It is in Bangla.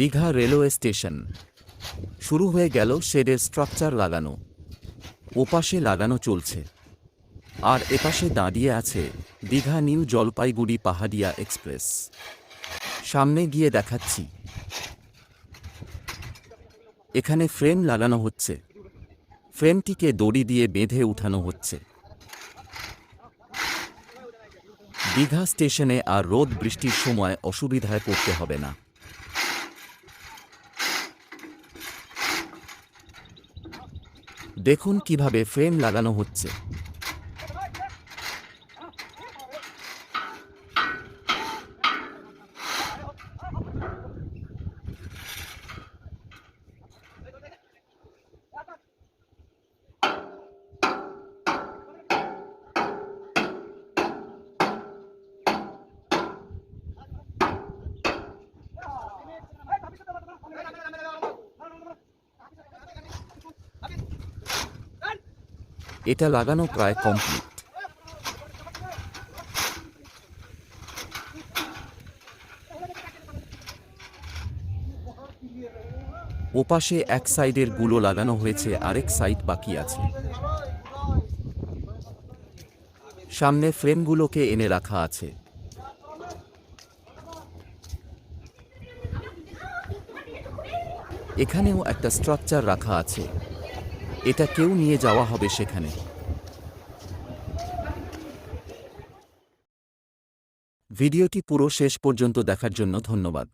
Digha railway station. শুরু হয়ে গেল শেডের স্ট্রাকচার লাগানো। ওপাশে লাগানো চলছে। আর এপাশে দাঁড়িয়ে আছে দীঘা নিউ জলপাইগুড়ি পাহাড়িয়া এক্সপ্রেস। সামনে গিয়ে দেখাচ্ছি। এখানে ফ্রেম লাগানো হচ্ছে। ফ্রেমটিকে দড়ি দিয়ে বেঁধে উঠানো হচ্ছে। দীঘা স্টেশনে আর রোদ বৃষ্টির সময় অসুবিধায় পড়তে হবে না। দেখুন কীভাবে ফ্রেম লাগানো হচ্ছে। এটা লাগানো প্রায় কমপ্লিট ওপাশে এক সাইডেরগুলো লাগানো হয়েছে, আরেক সাইড বাকি আছে। সামনে ফ্রেমগুলোকে এনে রাখা আছে। এখানেও একটা স্ট্রাকচার রাখা আছে। এটা কেউ নিয়ে যাওয়া হবে সেখানে। ভিডিওটি পুরো শেষ পর্যন্ত দেখার জন্য ধন্যবাদ।